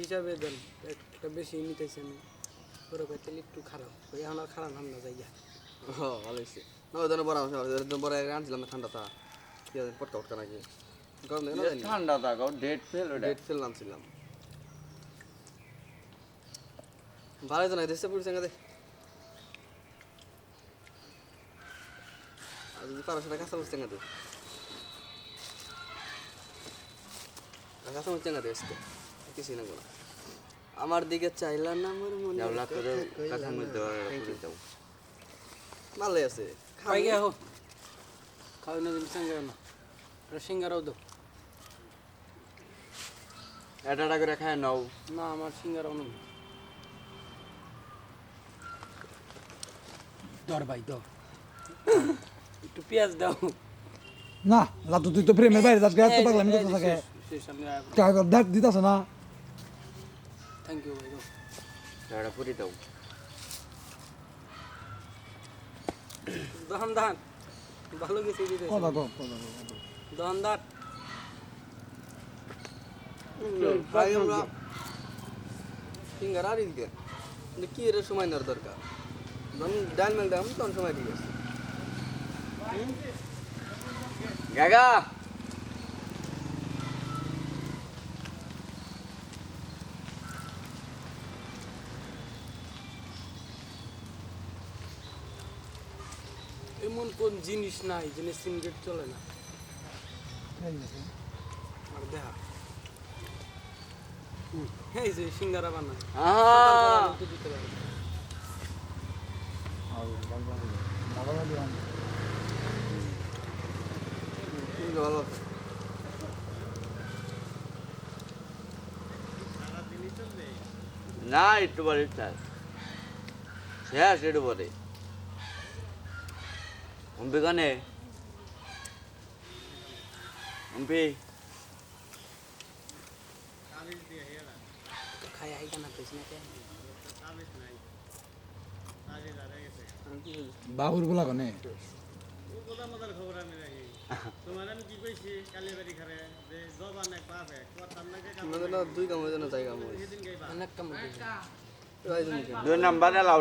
হিসাবে দেন একটা বেশি নিতেছেন ওরা কয় একটু খারাপ। ওই এখন আর খারাপ নাম না যাইয়া ও ভালো হয়েছে না ওই জন্য বড় আমার ওই জন্য বড় আনছিলাম না ঠান্ডা তা কি আছে পটকা পটকা নাকি? গরম দেখে না জানি। ঠান্ডা থাকো ডেট ফেল ডেট ফেল আনছিলাম। ভালো তো না দেশে পুলিশ সঙ্গে দে আর যদি পারো সেটা কাঁচা মুস্তেঙ্গা দে কাঁচা মুস্তেঙ্গা দে আজকে। কিছুই না। কোনো আমার দিকে চাইলা না আমার মনে করে কথা মধ্যে পুরি দাও ভালো আছে। খাই গে হো। খাওয়া না দিন সঙ্গে না এটা সিঙ্গারাও দো এটা এটা করে খায় নাও। না আমার সিঙ্গারাও নেই দর ভাই দর একটু পেঁয়াজ দাও। না লাতু তুই তো প্রেমের বাইরে যাস এত পাগলামি করতে থাকে শেষ দেখ দিতাছে না। থ্যাংক ইউ ভাই দাও এটা পুরি দাও দহন দান ভালো গেছে দিতে কথা কো কথা কো দহন দান ভাই আমরা সিঙ্গার আর দিকে কিন্তু কি এর সময় নেওয়ার দরকার ধরুন ডাল মেল দাম তখন সময় ঠিক আছে গাগা এমন কোন জিনিস নাই জিনিস সিনগেট চলে না। আর দেখা। এই যে সিঙ্গারা বানা আহা! দিতে পারে। কিন্তু ভালো না একটু পরে শেষ একটু পরে। অম্পি কানে অম্পি খাই আই কেনা পেছ না কে বাবুর বলা কনে দুই নাম্বারে লাউ